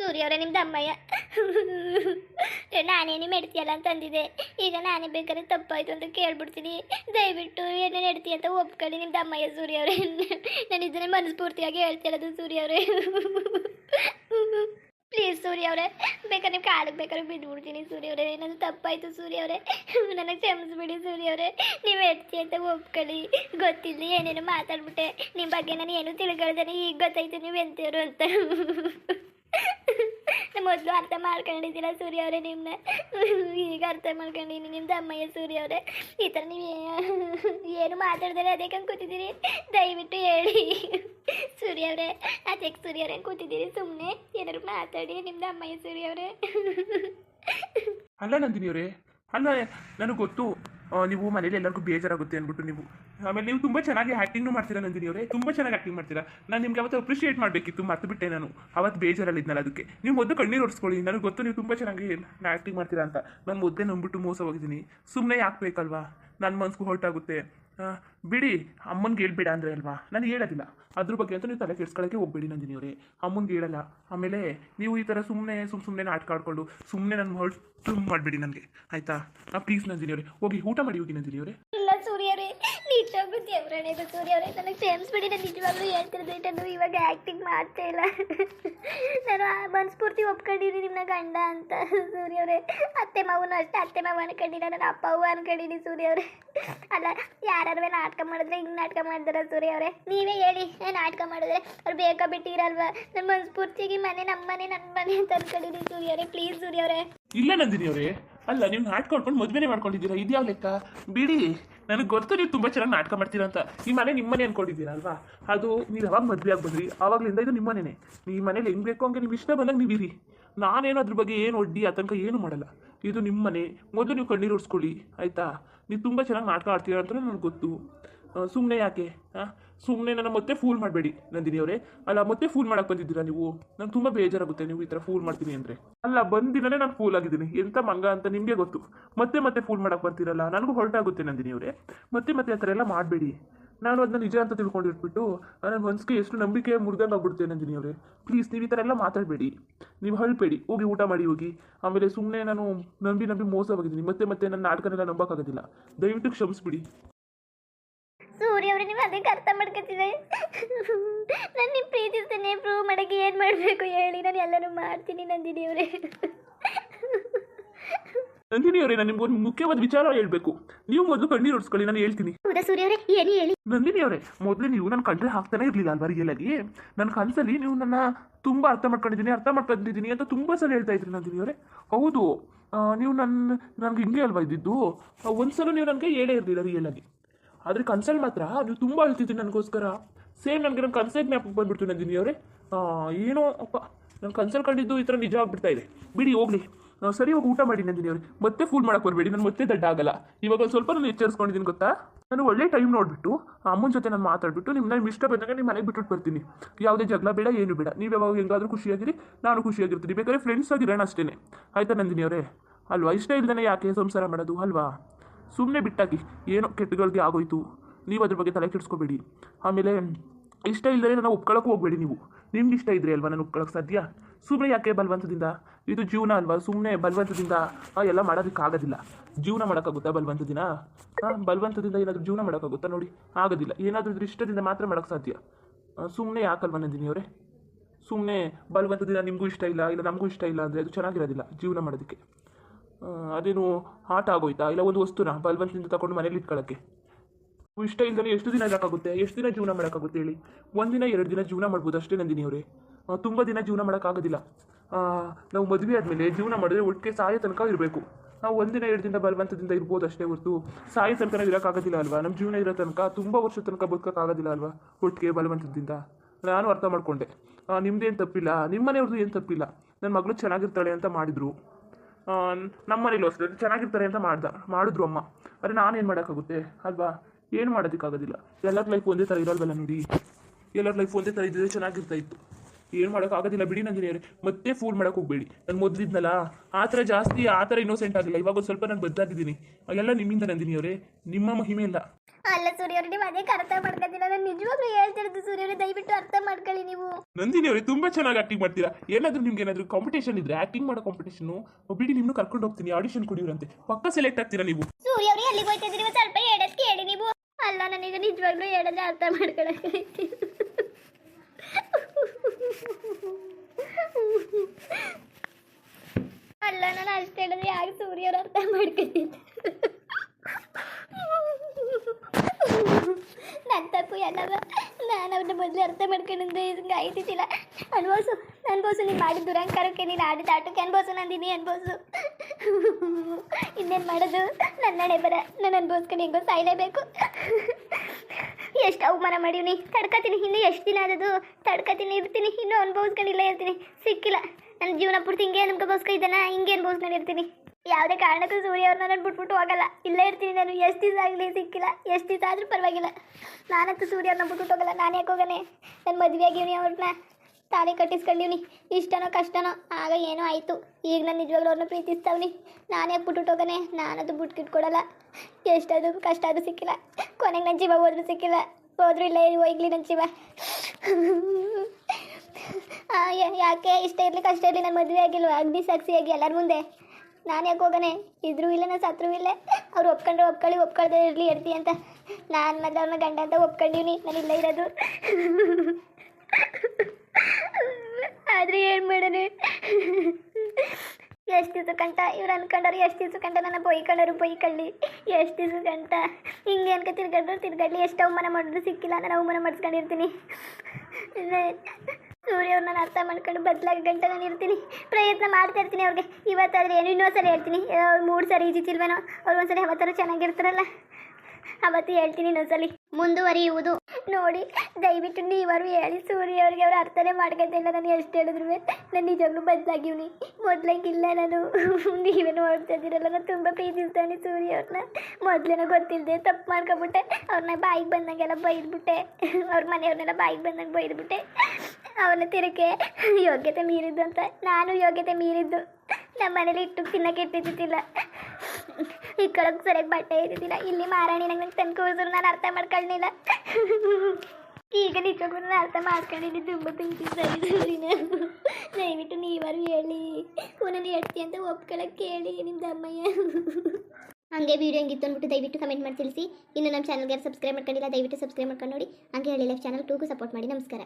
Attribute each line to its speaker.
Speaker 1: ಸೂರ್ಯ ಅವರೇ, ನಿಮ್ದು ಅಮ್ಮಯ್ಯ. ನಾನೇ ನಿಮ್ಮ ಅಂತ ಅಂತಂದಿದೆ ಈಗ ನಾನೇ ಬೇಕಾದ್ರೆ ತಪ್ಪಾಯ್ತು ಅಂತ ಕೇಳ್ಬಿಡ್ತೀನಿ. ದಯವಿಟ್ಟು ಏನೇನು ನೆಡ್ತಿ ಅಂತ ಒಪ್ಕೊಳ್ಳಿ ನಿಮ್ದು ಅಮ್ಮಯ್ಯ ಸೂರ್ಯ ಅವರೇ. ನಾನು ಇದನ್ನೇ ಮನಸ್ಫೂರ್ತಿಯಾಗಿ ಸೂರ್ಯ ಅವರೇ. ಪ್ಲೀಸ್ ಸೂರ್ಯ ಅವರೇ, ಬೇಕಾದ್ರೆ ನಿಮ್ಮ ಕಾಲಿಗೆ ಬೇಕಾದ್ರೆ ಬಿದ್ದುಬಿಡ್ತೀನಿ ಸೂರ್ಯ ಅವರೇ. ಏನಾದ್ರು ತಪ್ಪಾಯ್ತು ಸೂರ್ಯ ಅವರೇ? ನನಗೆ ಕ್ಷಮಿಸ್ಬಿಡಿ ಸೂರ್ಯ ಅವರೇ. ನೀವು ಎಡ್ತಿ ಅಂತ ಒಪ್ಕೊಳ್ಳಿ. ಗೊತ್ತಿಲ್ಲ, ಏನೇನು ಮಾತಾಡ್ಬಿಟ್ಟೆ. ನಿಮ್ಮ ಬಗ್ಗೆ ನಾನು ಏನು ತಿಳ್ಕೊಳ್ತೇನೆ ಈಗ ಗೊತ್ತಾಯ್ತು ನೀವು ಎಂತವ್ರು ಅಂತ. ಮೊದಲು ಅರ್ಥ ಮಾಡ್ಕೊಂಡಿದ್ದೀರ ಸೂರ್ಯ ಅವರೇ ನಿಮ್ಮನ್ನ ಈಗ ಅರ್ಥ ಮಾಡ್ಕೊಂಡಿದ್ದೀನಿ. ನಿಮ್ದು ಅಮ್ಮಯ್ಯ ಸೂರ್ಯ ಅವರೇ. ಈ ಥರ ನೀವು ಏನು ಮಾತಾಡ್ತಾರೆ ಅದಕ್ಕೆ ಕೂತಿದ್ದೀರಿ? ದಯವಿಟ್ಟು ಹೇಳಿ. ಸೂರ್ಯ ಅವರೇ ಅದಕ್ಕೆ ಸೂರ್ಯ ಅವರೇ ಕೂತಿದ್ದೀರಿ. ಸುಮ್ಮನೆ ಏನಾದ್ರು ಮಾತಾಡಿ ನಿಮ್ದು ಅಮ್ಮಯ್ಯ ಸೂರ್ಯ ಅವರೇ.
Speaker 2: ಅಲ್ಲ ನಂದಿನಿಯವರೇ ಅಲ್ಲ, ನನಗೆ ಗೊತ್ತು. ನೀವು ಮನೇಲಿ ಎಲ್ಲರಿಗೂ ಬೇಜಾರಾಗುತ್ತೆ ಅಂದ್ಬಿಟ್ಟು ನೀವು ಆಮೇಲೆ ನೀವು ತುಂಬ ಚೆನ್ನಾಗಿ ಆ್ಯಕ್ಟಿಂಗ್ನು ಮಾಡ್ತೀರಾ ನಂದಿನಿಯವರೇ ತುಂಬ ಚೆನ್ನಾಗಿ ಆ್ಯಕ್ಟಿಂಗ್ ಮಾಡ್ತೀರಾ. ನಾನು ನಿಮ್ಗೆ ಅವತ್ತು ಅಪ್ರಿಷಿಯೇಟ್ ಮಾಡಬೇಕಿತ್ತು ಮರ್ತು ಬಿಟ್ಟೆ ನಾನು. ಅವತ್ತು ಬೇಜಾರಲ್ಲಿದ್ನಲ್ಲ ಅದಕ್ಕೆ. ನೀವು ಮೊದಲು ಕಣ್ಣೀರು ಒರೆಸ್ಕೊಳ್ಳಿ. ನನಗೆ ಗೊತ್ತು ನೀವು ತುಂಬ ಚೆನ್ನಾಗಿ ಆ್ಯಕ್ಟಿಂಗ್ ಮಾಡ್ತೀರಾ ಅಂತ. ನಾನು ಮೊದಲೇ ನಂಬಿಟ್ಟು ಮೋಸ ಹೋಗಿದ್ದೀನಿ ಸುಮ್ಮನೆ ಯಾಕೆ ಬೇಕಲ್ವಾ? ನನ್ನ ಮನ್ಸಿಗೂ ಹೊರಟಾಗುತ್ತೆ ಬಿಡಿ, ಅಮ್ಮನಿಗೆ ಹೇಳ್ಬೇಡ ಅಂದರೆ ಅಲ್ವಾ? ನಾನು ಹೇಳೋದಿಲ್ಲ. ಅದ್ರ ಬಗ್ಗೆ ಅಂತ ನೀವು ತಲೆ ಕೆಡ್ಸ್ಕೊಳ್ಳೋಕ್ಕೆ ಹೋಗ್ಬೇಡಿ ನಂದಿನಿಯವರೇ. ಅಮ್ಮನಿಗೆ ಹೇಳಲ್ಲ. ಆಮೇಲೆ ನೀವು ಈ ಥರ ಸುಮ್ಮನೆ ಸುಮ್ಮ ಸುಮ್ಮನೆ ನಾಟಕ ಆಡ್ಕೊಂಡು ಸುಮ್ಮನೆ ನನ್ನ ಮಾಡ್ಬಿಡಿ ನನಗೆ. ಆಯಿತಾ? ಪ್ಲೀಸ್ ನಂದಿನಿಯವರೇ. ಹೋಗಿ ಊಟ ಮಾಡಿ ಹೋಗಿ ನಂದಿನಿಯವರೇ.
Speaker 1: ನಿಜವಾಗ್ಲೂ ಸೂರ್ಯ ಅವರೇ ನನಗೆ ಸೇರಿಸ್ಬಿಡಿ ನಾನು ನಿಜವಾಗ್ಲೂ ಹೇಳ್ತಿರೋದು ನಾನು ಇವಾಗ ಆ್ಯಕ್ಟಿಂಗ್ ಮಾಡ್ತಾ ಇಲ್ಲ. ನಾನು ಮನಸ್ಫೂರ್ತಿ ಒಪ್ಕೊಂಡಿದ್ದೀನಿ ನಿಮ್ಮನ್ನ ಗಂಡ ಅಂತ, ಸೂರ್ಯ ಅವರೇ. ಅತ್ತೆ ಮಾವನು ಅಷ್ಟೇ, ಅತ್ತೆ ಮಾವ ಅನ್ಕೊಂಡಿಲ್ಲ ನನ್ನ ಅಪ್ಪ ಅವ್ವ ಅನ್ಕೊಂಡಿದ್ದೀನಿ ಅವರೇ. ಅಲ್ಲ ಯಾರು ನಾಟಕ ಮಾಡಿದ್ರೆ ಹಿಂಗೆ ನಾಟಕ ಮಾಡಿದಾರ ಸೂರ್ಯ ಅವರೇ? ನೀವೇ ಹೇಳಿ ನಾಟಕ ಮಾಡಿದ್ರೆ? ಅವ್ರು ಬೇಕಾ ಬಿಟ್ಟಿರಲ್ವಾ? ನನ್ನ ಮನಸ್ಫೂರ್ತಿಗೆ ಮನೆ ನಮ್ಮ ಮನೆ ನನ್ನ ಮನೆ ಅಂತ ಸೂರ್ಯ ಸೂರ್ಯವ್ರೆ ಪ್ಲೀಸ್ ಅವರೇ.
Speaker 2: ಇಲ್ಲ ನಂದಿನಿ ಅವರೇ, ಅಲ್ಲ ನೀವು ನಾಟಕ ಆಡ್ಕೊಂಡು ಮದುವೆನೇ ಮಾಡ್ಕೊಂಡಿದ್ದೀರಾ? ಇದ್ಯಾವ ಲೆಕ್ಕ? ಬಿಡಿ. ನನಗೆ ಗೊತ್ತು ನೀವು ತುಂಬ ಚೆನ್ನಾಗಿ ನಾಟಕ ಮಾಡ್ತೀರಾ ಅಂತ. ಈ ಮನೆ ನಿಮ್ಮನೆ ಅನ್ಕೊಂಡಿದ್ದೀರಾ ಅಲ್ವಾ? ಅದು ನೀವು ಯಾವಾಗ ಮದುವೆ ಆಗಿ ಬಂದ್ರಿ ಆವಾಗಲಿಂದ ಇದು ನಿಮ್ಮ ಮನೆನೇ ಈ ಮನೇಲಿ ಹೆಂಗೆ ಬೇಕು ಹಂಗೆ ನೀವು ಇಷ್ಟ ಬಂದಾಗ ನೀವು ಇರಿ. ನಾನೇನು ಅದ್ರ ಬಗ್ಗೆ ಏನು ಒಡ್ಡಿ ಆತಂಕ ಏನು ಮಾಡಲ್ಲ. ಇದು ನಿಮ್ಮ ಮನೆ ಮೊದಲು ನೀವು ಕಣ್ಣೀರು ಉಡ್ಸ್ಕೊಳ್ಳಿ ಆಯಿತಾ? ನೀವು ತುಂಬ ಚೆನ್ನಾಗಿ ನಾಟಕ ಆಡ್ತೀರಾ ಅಂತ ನನಗೆ ಗೊತ್ತು. ಸುಮ್ಮನೆ ಯಾಕೆ? ಹಾಂ ಸುಮ್ಮನೆ ನನ್ನ ಮತ್ತೆ ಫೂಲ್ ಮಾಡಬೇಡಿ, ನಂದಿನಿ ಅವರೇ. ಅಲ್ಲ, ಮತ್ತೆ ಫೂಲ್ ಮಾಡಕ್ಕೆ ಬಂದಿದ್ದೀರಾ ನೀವು? ನಂಗೆ ತುಂಬ ಬೇಜಾರಾಗುತ್ತೆ ನೀವು ಈ ಥರ ಫೂಲ್ ಮಾಡ್ತೀನಿ ಅಂದರೆ. ಅಲ್ಲ ಬಂದಿನೇ ನಾನು ಫೂಲ್ ಆಗಿದ್ದೀನಿ. ಎಂಥ ಮಂಗ ಅಂತ ನಿಮಗೆ ಗೊತ್ತು. ಮತ್ತೆ ಮತ್ತೆ ಫೂಲ್ ಮಾಡಕ್ಕೆ ಬರ್ತೀರಲ್ಲ? ನನಗೂ ಹೊರಟಾಗುತ್ತೆ, ನಂದಿನಿ ಅವರೇ. ಮತ್ತೆ ಮತ್ತೆ ಆ ಥರ ಎಲ್ಲ ಮಾಡಬೇಡಿ. ನಾನು ಅದನ್ನ ನಿಜ ಅಂತ ತಿಳ್ಕೊಂಡಿಟ್ಬಿಟ್ಟು ನನ್ನ ಮನಸ್ಸಿಗೆ ಎಷ್ಟು ನಂಬಿಕೆ ಮುರಿದಂಗೆ ಆಗ್ಬಿಡ್ತೇನೆ ನಂದಿನಿ ಅವರೇ. ಪ್ಲೀಸ್ ನೀವು ಈ ಥರ ಎಲ್ಲ ಮಾತಾಡಬೇಡಿ. ನೀವು ಹಳ್ಬೇಡಿ. ಹೋಗಿ ಊಟ ಮಾಡಿ, ಹೋಗಿ. ಆಮೇಲೆ ಸುಮ್ಮನೆ ನಾನು ನಂಬಿ ನಂಬಿ ಮೋಸ ಹೋಗಿದ್ದೀನಿ ಮತ್ತೆ ಮತ್ತೆ ನನ್ನ ನಾಟಕನೆಲ್ಲ ನಂಬಕ್ಕಾಗೋದಿಲ್ಲ. ದಯವಿಟ್ಟು ಕ್ಷಮಿಸ್ಬಿಡಿ.
Speaker 1: ಸೂರ್ಯ ಅವರೇ ನೀವು ಅದಕ್ಕೆ ಅರ್ಥ ಮಾಡ್ಕೊತಿದೆ ನಾನು ನಿಮ್ಮ ಪ್ರೀತಿಸ್ತೇನೆ ಪ್ರೂವ್ ಮಾಡೋಕ್ಕೆ ಏನು ಮಾಡಬೇಕು ಹೇಳಿ ನಾನು ಎಲ್ಲರೂ ಮಾಡ್ತೀನಿ ನಂದಿನಿ ಅವರೇ.
Speaker 2: ನಂದಿನಿ ಅವರೇ ನಾನು ನಿಮ್ಗೊಂದು ಮುಖ್ಯವಾದ ವಿಚಾರ ಹೇಳ್ಬೇಕು. ನೀವು ಮೊದಲು ಕಣ್ಣೀರು ಉಡ್ಸ್ಕೊಳ್ಳಿ ನಾನು ಹೇಳ್ತೀನಿ.
Speaker 1: ಹೌದಾ ಸೂರ್ಯ ಅವರೇ? ಏನು ಹೇಳಿ?
Speaker 2: ನಂದಿನಿ ಅವರೇ ಮೊದಲು ನೀವು ನನ್ನ ಕಂಡ್ರೆ ಹಾಕ್ತಾನೆ ಇರಲಿಲ್ಲ ಅಲ್ವಾ ರಿಯಲಾಗಿ ನನ್ನ ಕನಸಲ್ಲಿ ನೀವು ನನ್ನ ತುಂಬ ಅರ್ಥ ಮಾಡ್ಕೊಂಡಿದ್ದೀನಿ ಅರ್ಥ ಮಾಡ್ಕೊಂಡಿದ್ದೀನಿ ಅಂತ ತುಂಬ ಸಲ ಹೇಳ್ತಾ ಇದ್ರಿ ನಂದಿನಿ ಅವರೇ. ಹೌದು ನೀವು ನನ್ನ ನನಗೆ ಹಿಂಗೆ ಅಲ್ವಾ ಇದ್ದಿದ್ದು? ಒಂದ್ಸಲ ನೀವು ನನಗೆ ಹೇಳೇ ಇರಲಿಲ್ಲ ರಿಯಲಾಗಿ ಆದರೆ ಕನ್ಸಲ್ಟ್ ಮಾತ್ರ ನೀವು ತುಂಬ ಅಳ್ತಿದ್ದೀನಿ ನನಗೋಸ್ಕರ. ಸೇಮ್ ನನಗೆ ನನ್ನ ಕನ್ಸಲ್ ಜ್ಞಾಪಕ ಬಂದ್ಬಿಡ್ತು ನಂದಿನಿ ಅವರೇ. ಏನೋ, ಅಪ್ಪ ನನ್ನ ಕನ್ಸಲ್ಟ್ ಕಂಡಿದ್ದು ಈ ಥರ ನಿಜ ಆಗ್ಬಿಡ್ತಾ ಇದೆ. ಬಿಡಿ, ಹೋಗ್ಲಿ. ಸರಿ, ಹೋಗಿ ಊಟ ಮಾಡಿ ನಂದಿನಿ ಅವರೇ. ಮತ್ತೆ ಫೂಲ್ ಮಾಡಕ್ಕೆ ಬರಬೇಡಿ, ನಾನು ಮತ್ತೆ ದಡ್ಡ ಆಗಲ್ಲ. ಇವಾಗ ಒಂದು ಸ್ವಲ್ಪ ನಾನು ಎಚ್ಚರಿಸ್ಕೊಂಡಿದ್ದೀನಿ, ಗೊತ್ತಾ? ನಾನು ಒಳ್ಳೆ ಟೈಮ್ ನೋಡಿಬಿಟ್ಟು ಅಮ್ಮನ ಜೊತೆ ನಾನು ಮಾತಾಡ್ಬಿಟ್ಟು ನಿಮ್ಮ ನಿಮ್ಗೆ ಇಷ್ಟ ಬಂದಾಗ ನಿಮ್ಮ ಮನೆಗೆ ಬಿಟ್ಟು ಬರ್ತೀನಿ. ಯಾವುದೇ ಜಗಳ ಬೇಡ, ಏನು ಬೇಡ. ನೀವು ಯಾವಾಗ ಹೆಂಗಾದರೂ ಖುಷಿಯಾಗಿರಿ, ನಾನು ಖುಷಿಯಾಗಿರ್ತೀನಿ. ಬೇಕಾದ್ರೆ ಫ್ರೆಂಡ್ಸ್ ಆಗಿರೋಣ ಅಷ್ಟೇ ಆಯ್ತಾ ನಂದಿನಿ ಅವರೇ? ಅಲ್ವಾ? ಇಷ್ಟ ಇಲ್ದೇ ಯಾಕೆ ಸಂಸಾರ ಮಾಡೋದು? ಅಲ್ವಾ? ಸುಮ್ಮನೆ ಬಿಟ್ಟಾಕಿ, ಏನೋ ಕೆಟ್ಟಗಳಿಗೆ ಆಗೋಯ್ತು. ನೀವು ಅದ್ರ ಬಗ್ಗೆ ತಲೆ ಕೆಡಿಸ್ಕೋಬೇಡಿ. ಆಮೇಲೆ, ಇಷ್ಟ ಇಲ್ಲದೆ ನಾನು ಒಪ್ಕೊಳ್ಳೋಕೆ ಹೋಗ್ಬೇಡಿ ನೀವು. ನಿಮ್ಗೆ ಇಷ್ಟ ಇದ್ರೆ ಅಲ್ವಾ ನಾನು ಒಪ್ಕೊಳ್ಳೋಕೆ ಸಾಧ್ಯ? ಸುಮ್ಮನೆ ಯಾಕೆ ಬಲವಂತದಿಂದ? ಇದು ಜೀವನ ಅಲ್ವಾ? ಸುಮ್ಮನೆ ಬಲವಂತದಿಂದ ಎಲ್ಲ ಮಾಡೋದಕ್ಕಾಗೋದಿಲ್ಲ ಜೀವನ ಮಾಡೋಕ್ಕಾಗುತ್ತಾ ಬಲವಂತದಿನ? ಹಾಂ ಬಲವಂತದಿಂದ ಏನಾದರೂ ಜೀವನ ಮಾಡೋಕ್ಕಾಗುತ್ತಾ ನೋಡಿ? ಆಗೋದಿಲ್ಲ. ಏನಾದರೂ ಇದ್ರ ಇಷ್ಟದಿಂದ ಮಾತ್ರ ಮಾಡೋಕ್ಕೆ ಸಾಧ್ಯ. ಸುಮ್ಮನೆ ಯಾಕಲ್ವ ನಂದಿನಿ ಅವರೇ? ಸುಮ್ಮನೆ ಬಲವಂತದಿಂದ ನಿಮಗೂ ಇಷ್ಟ ಇಲ್ಲ ಇಲ್ಲ ನಮಗೂ ಇಷ್ಟ ಇಲ್ಲ ಅಂದರೆ ಅದು ಚೆನ್ನಾಗಿರೋದಿಲ್ಲ ಜೀವನ ಮಾಡೋದಕ್ಕೆ. ಅದೇನು ಹಾಟ್ ಆಗೋಯ್ತಾ? ಇಲ್ಲ, ಒಂದು ವಸ್ತುನ? ಬಲವಂತದಿಂದ ತಗೊಂಡು ಮನೇಲಿ ಇಟ್ಕೊಳ್ಳೋಕ್ಕೆ ಇಷ್ಟ ಇಲ್ದೇ ಎಷ್ಟು ದಿನ ಇರೋಕ್ಕಾಗುತ್ತೆ ಎಷ್ಟು ದಿನ ಜೀವನ ಮಾಡೋಕ್ಕಾಗುತ್ತೆ ಹೇಳಿ? ಒಂದಿನ ಎರಡು ದಿನ ಜೀವನ ಮಾಡ್ಬೋದು ಅಷ್ಟೇ ನಂದಿನಿ ಅವರೇ. ತುಂಬ ದಿನ ಜೀವನ ಮಾಡೋಕ್ಕಾಗೋದಿಲ್ಲ. ನಾವು ಮದುವೆ ಆದಮೇಲೆ ಜೀವನ ಮಾಡಿದ್ರೆ ಒಟ್ಟಿಗೆ ಸಾಯೋ ತನಕ ಇರಬೇಕು. ನಾವು ಒಂದಿನ ಎರಡು ದಿನ ಬಲವಂತದಿಂದ ಇರ್ಬೋದು ಅಷ್ಟೇ ಹೊರತು. ಸಾಯೋ ತನಕ ಇರೋಕ್ಕಾಗೋದಿಲ್ಲ ಅಲ್ವಾ? ನಮ್ಮ ಜೀವನ ಇರೋ ತನಕ ತುಂಬ ವರ್ಷದ ತನಕ ಬದುಕೋಕ್ಕಾಗೋದಿಲ್ಲ ಅಲ್ವಾ ಒಟ್ಟಿಗೆ ಬಲವಂತದಿಂದ ನಾನು ಅರ್ಥ ಮಾಡಿಕೊಂಡೆ. ನಿಮ್ಮದೇನು ತಪ್ಪಿಲ್ಲ? ನಿಮ್ಮ ಮನೆಯವ್ರದ್ದು ಏನು ತಪ್ಪಿಲ್ಲ? ನನ್ನ ಮಗಳು ಚೆನ್ನಾಗಿರ್ತಾಳೆ ಅಂತ ಮಾಡಿದ್ರು. ಆ, ನಮ್ಮ ಮನೇಲಿ ಅಷ್ಟೇ ಚೆನ್ನಾಗಿರ್ತಾರೆ ಅಂತ ಮಾಡ್ದ ಮಾಡಿದ್ರು ಅಮ್ಮ. ಆದರೆ ನಾನೇನು ಮಾಡೋಕ್ಕಾಗುತ್ತೆ? ಅಲ್ವಾ? ಏನು ಮಾಡೋದಕ್ಕಾಗೋದಿಲ್ಲ. ಎಲ್ಲರ ಲೈಫ್ ಒಂದೇ ಥರ ಇರೋಲ್ವಲ್ಲ ನೋಡಿ. ಎಲ್ಲರ ಲೈಫ್ ಒಂದೇ ಥರ ಇದ್ದರೆ ಚೆನ್ನಾಗಿರ್ತಾ ಇತ್ತು. ಏನು ಮಾಡೋಕ್ಕಾಗೋದಿಲ್ಲ ಬಿಡಿ ನಂದಿನಿಯವರೇ ಮತ್ತೆ ಫೋನ್ ಮಾಡೋಕೆ ಹೋಗ್ಬೇಡಿ. ನಾನು ಮೊದಲಿದ್ನಲ್ಲ ಆ ಥರ ಜಾಸ್ತಿ ಆ ಥರ ಇನ್ನೋಸೆಂಟ್ ಆಗಿಲ್ಲ. ಇವಾಗ ಒಂದು ಸ್ವಲ್ಪ ನಾನು ಬದಲಾಗಿದ್ದೀನಿ. ಎಲ್ಲ ನಿಮ್ಮಿಂದ ನಂದಿನಿ ಅವರೇ. ನಿಮ್ಮ ಮಹಿಮೆ ಇಲ್ಲ.
Speaker 1: ಅಲ್ಲ ಸೂರ್ಯವ್ರೆ ನೀವು ಅದೇ ಅರ್ಥ ನಾನು ನಿಜವಾಗ್ಲೂ ಹೇಳ್ತಿರೋದು ಸೂರ್ಯವ್ರೆ ದಯವಿಟ್ಟು ಅರ್ಥ ಮಾಡ್ಕೊಳ್ಳಿ ನೀವು.
Speaker 2: ನಂದಿನಿ ಅವರೇ ತುಂಬಾ ಚೆನ್ನಾಗಿ ಆಕ್ಟಿಂಗ್ ಮಾಡ್ತೀರಾ? ಏನಾದರೂ ನಿಮ್ಗೆ ಏನಾದರೂ ಕಾಂಪಿಟೇಷನ್ ಇದ್ರೆ ಆಕ್ಟಿಂಗ್ ಮಾಡೋ ಕಾಂಪಿಟೇಷನ್ ಬಿಡಿ ನಿಮ್ಮನ್ನು ಕರ್ಕೊಂಡು ಹೋಗ್ತೀನಿ ಆಡಿಷನ್ ಕುಡಿಯೋರಂತೆ ಪಕ್ಕ ಸೆಲೆಕ್ಟ್ ಆಗ್ತೀರಾ ನೀವು?
Speaker 1: ಸೂರ್ಯವ್ರೆ ಎಲ್ಲಿಗೆ ಇದ್ದೀರಿ ಒಂದ್ ಸ್ವಲ್ಪ ಹೇಳೋದ್ ಕೇಳಿ ನೀವು. ಅಲ್ಲ ನನಗೆ ನಿಜವಾಗ್ಲೂ ಹೇಳಿದ್ರೆ ಅರ್ಥ ಮಾಡ್ಕೊಳಕ್ಕೆ ಅಲ್ಲ, ನಾನು ಅಷ್ಟೇ ಹೇಳಿದ್ರೆ ಯಾಕೆ ಸೂರ್ಯವ್ರು ಅರ್ಥ ಮಾಡ್ಕೊತಿದ್ದೆ ನನ್ನ ತಪ್ಪು ಎಲ್ಲವ ನಾನು ಅವ್ರನ್ನ ಮೊದಲು ಅರ್ಥ ಮಾಡ್ಕೊಂಡಿದ್ದೆ ಹಿಂಗೆ ಆಯ್ತಿದ್ದಿಲ್ಲ. ಅನ್ಬೋಸು ಅನ್ಬೋಸು ನೀನು ಮಾಡಿದ ದುರಂಕಾರಕ್ಕೆ ನೀನು ಆಡಿದ ಆಟಕ್ಕೆ ಅನ್ಬೋಸು ನಂದಿನಿ ಅನ್ಬೋಸು ಇನ್ನೇನು ಮಾಡೋದು? ನನ್ನ ಹಣೆ ಬರ ನಾನು ಅನ್ಬೋಸ್ಕೊಂಡು ಹೆಂಗೋ ಸಾಯ್ಲೇಬೇಕು. ಎಷ್ಟು ಅವಮಾನ ಮಾಡೀನಿ ತಡ್ಕತೀನಿ, ಇನ್ನೂ ಎಷ್ಟು ದಿನ ಆದದು ತಡ್ಕತೀನಿ, ಇರ್ತೀನಿ, ಇನ್ನೂ ಅನುಭವಿಸ್ಕೊಂಡಿಲ್ಲ ಇರ್ತೀನಿ. ಸಿಕ್ಕಿಲ್ಲ. ನನ್ನ ಜೀವನ ಪೂರ್ತಿ ಹಿಂಗೆ ಅನ್ಕೋಬೋಸ್ಕ ಇದ್ದಾನ, ಹಿಂಗೆ ಅನ್ಭವಿಸ್ಕೊಂಡಿರ್ತೀನಿ ಯಾವುದೇ ಕಾರಣಕ್ಕೂ ಸೂರ್ಯ ಅವ್ರನ್ನ ನಾನು ಬಿಟ್ಬಿಟ್ಟು ಹೋಗಲ್ಲ. ಇಲ್ಲೇ ಇರ್ತೀನಿ ನಾನು. ಎಷ್ಟು ದಿವಸ ಆಗಲಿ ಸಿಕ್ಕಿಲ್ಲ. ಎಷ್ಟು ದಿವಸ ಆದರೂ ಪರವಾಗಿಲ್ಲ. ನಾನಂತೂ ಸೂರ್ಯ ಅವ್ರನ್ನ ಬಿಟ್ಬಿಟ್ಟು ಹೋಗಲ್ಲ. ನಾನು ಯಾಕೆ ಹೋಗನೆ? ನನ್ನ ಮದುವೆ ಆಗಿವ್ನಿ ಅವ್ರನ್ನ. ತಾಳಿ ಕಟ್ಟಿಸ್ಕೊಂಡಿವ್ನಿ. ಇಷ್ಟನೋ ಕಷ್ಟನೋ. ಆಗ ಏನೋ ಆಯಿತು. ಈಗ ನಾನು ನಿಜವಾಗ್ಲೂ ಅವ್ರನ್ನ ಪ್ರೀತಿಸ್ತಾವ್ನಿ. ನಾನು ಯಾಕೆ ಬಿಟ್ಬಿಟ್ಟು ಹೋಗನೆ. ನಾನದು ಬಿಟ್ಕಿಟ್ಕೊಡಲ್ಲ ಎಷ್ಟಾದರೂ ಕಷ್ಟ ಆದರೂ ಸಿಕ್ಕಿಲ್ಲ. ಕೊನೆಗೆ ನನ್ನ ಜೀವ ಹೋದ್ರೂ ಸಿಕ್ಕಿಲ್ಲ. ಹೋದ್ರೂ ಇಲ್ಲ ಹೋಗ್ಲಿ ನನ್ನ ಜೀವ. ಯಾಕೆ ಇಷ್ಟ ಇರಲಿ ಕಷ್ಟ ಇರಲಿ ನನ್ನ ಮದುವೆ ಆಗಿಲ್ವ? ಅಗ್ನಿ ಸಾಕ್ಷಿಯಾಗಿ ಎಲ್ಲರ ಮುಂದೆ. ನಾನು ಯಾಕೆ ಹೋಗನೆ? ಇದ್ರೂ ಇಲ್ಲ, ನಾನು ಸತ್ರೂ ಇಲ್ಲ. ಅವ್ರು ಒಪ್ಕೊಂಡ್ರೆ ಒಪ್ಕೊಳ್ಳಿ, ಒಪ್ಕೊಳ್ದೇ ಇರಲಿ, ಇರ್ತಿ ಅಂತ. ನಾನು ಮತ್ತೆ ಅವ್ರನ್ನ ಗಂಡ ಅಂತ ಒಪ್ಕೊಂಡಿವ್ನಿ. ನಾನು ಇಲ್ಲೇ ಇರೋದು. ಆದರೆ ಏನು ಮಾಡೋಣ? ಎಷ್ಟು ದಿವಸ ಕಂಟ ಇವ್ರು ಅನ್ಕೊಂಡವ್ರು ಎಷ್ಟು ದಿವಸ ಕಂಟ ನನ್ನ ಬೈಕೊಂಡರು ಬೊಯ್ಕೊಳ್ಳಿ ಎಷ್ಟು ದಿವಸ ಕಂಟ ಹಿಂಗೆ ಅನ್ಕ ತಿರ್ಗಾಡ್ರು ತಿರ್ಗಾಡ್ಲಿ. ಎಷ್ಟು ಅವಮಾನ ಮಾಡಿದ್ರು ಸಿಕ್ಕಿಲ್ಲ. ನಾನು ಅವಮಾನ ಮಾಡಿಸ್ಕೊಂಡಿರ್ತೀನಿ. ಸೂರ್ಯ ನಾನು ಅರ್ಥ ಮಾಡ್ಕೊಂಡು ಬದಲಾಗಿ ಗಂಟ ನಾನು ಇರ್ತೀನಿ. ಪ್ರಯತ್ನ ಮಾಡ್ತಾ ಇರ್ತೀನಿ ಅವ್ರಿಗೆ. ಇವತ್ತಾದ್ರೆ ಏನು ಇನ್ನೊಂದು ಸರಿ ಹೇಳ್ತೀನಿ ಮೂರು ಸರಿ ಈಜಿತಿಲ್ವೇನೋ ಅವ್ರು ಒಂದ್ಸರಿ ಅವತ್ತಾರು ಚೆನ್ನಾಗಿರ್ತಾರಲ್ಲ? ಅವತ್ತು ಹೇಳ್ತೀನಿ ಇನ್ನೊಂದ್ಸಲಿ. ಮುಂದುವರಿಯುವುದು. ನೋಡಿ, ದಯವಿಟ್ಟು ನೀವರು ಹೇಳಿ, ಸೂರ್ಯ ಅವ್ರಿಗೆ ಅವ್ರು ಅರ್ಥನೇ ಮಾಡ್ಕೊತಿಲ್ಲ ನಾನು ಎಷ್ಟು ಹೇಳಿದ್ರು ನಾನು ನಿಜವಾಗ್ಲೂ ಬದಲಾಗಿವ್ನಿ. ಮೊದ್ಲಾಗಿಲ್ಲ ನಾನು. ನೀವೇ ನೋಡ್ತಾ ಇದ್ದೀರಲ್ಲ, ನಾನು ತುಂಬ ಪ್ರೀತಿಸ್ತಾನೆ ಸೂರ್ಯ ಅವ್ರನ್ನ. ಮೊದಲೇನೋ ಗೊತ್ತಿಲ್ಲದೆ ತಪ್ಪು ಮಾಡ್ಕೊಬಿಟ್ಟೆ. ಅವ್ರನ್ನ ಬಾಯಿಗೆ ಬಂದಂಗೆಲ್ಲ ಬೈದ್ಬಿಟ್ಟೆ. ಅವ್ರ ಮನೆಯವ್ರನ್ನೆಲ್ಲ ಬಾಯಿಗೆ ಬಂದಂಗೆ ಬೈದ್ಬಿಟ್ಟೆ. ಅವನ ತಿರುಕೆ ಯೋಗ್ಯತೆ ಮೀರಿದ್ದು ಅಂತ. ನಾನು ಯೋಗ್ಯತೆ ಮೀರಿದ್ದು. ನಮ್ಮ ಮನೇಲಿ ಇಟ್ಟು ತಿನ್ನಕ್ಕೆ ಇಟ್ಟಿದ್ದಿಲ್ಲ ಇಕ್ಕಳಕ್ಕೆ ಸರಿಯಾಗಿ ಬಟ್ಟೆ ಇದ್ದಿದ್ದಿಲ್ಲ. ಇಲ್ಲಿ ಮಾರಾಣಿ ನಂಗೆ ತಂದು ನಾನು ಅರ್ಥ ಮಾಡ್ಕೊಳ್ಳಿಲ್ಲ ಈಗ ನಿಜಕ್ಕೂ ನಾನು ಅರ್ಥ ಮಾಡ್ಕೊಂಡಿದ್ದೀನಿ. ತುಂಬ ಪ್ರೀತಿಸ್ತಾಯಿದ್ದೀನಿ ದಯವಿಟ್ಟು ನೀವಾರು ಹೇಳಿ. ಒಂದೊಂದು ಹೇಳ್ತಿ ಅಂತ ಒಪ್ಕೊಳ್ಳೋಕೆ ಕೇಳಿ ನಿಮ್ಮ ಅಮ್ಮಯ್ಯ. ಹಂಗೆ ವೀಡಿಯೋ ಹಂಗಿತ್ತು ಅಂದ್ಬಿಟ್ಟು ದಯವಿಟ್ಟು ಕಮೆಂಟ್ ಮಾಡಿ ತಿಳಿಸಿ. ಇನ್ನು ನಮ್ಮ ಚಾನಲ್ಗೆ ಸಬ್ಸ್ಕ್ರೈಬ್ ಮಾಡ್ಕೊಂಡಿಲ್ಲ, ದಯವಿಟ್ಟು ಸಬ್ಸ್ಕ್ರೈಬ್ ಮಾಡ್ಕೊಂಡು ನೋಡಿ. ಹಂಗೆ ಹೇಳಿ ಲೈಫ್ ಚಾನಲ್ ಟೂಗೂ ಸಪೋರ್ಟ್ ಮಾಡಿ. ನಮಸ್ಕಾರ.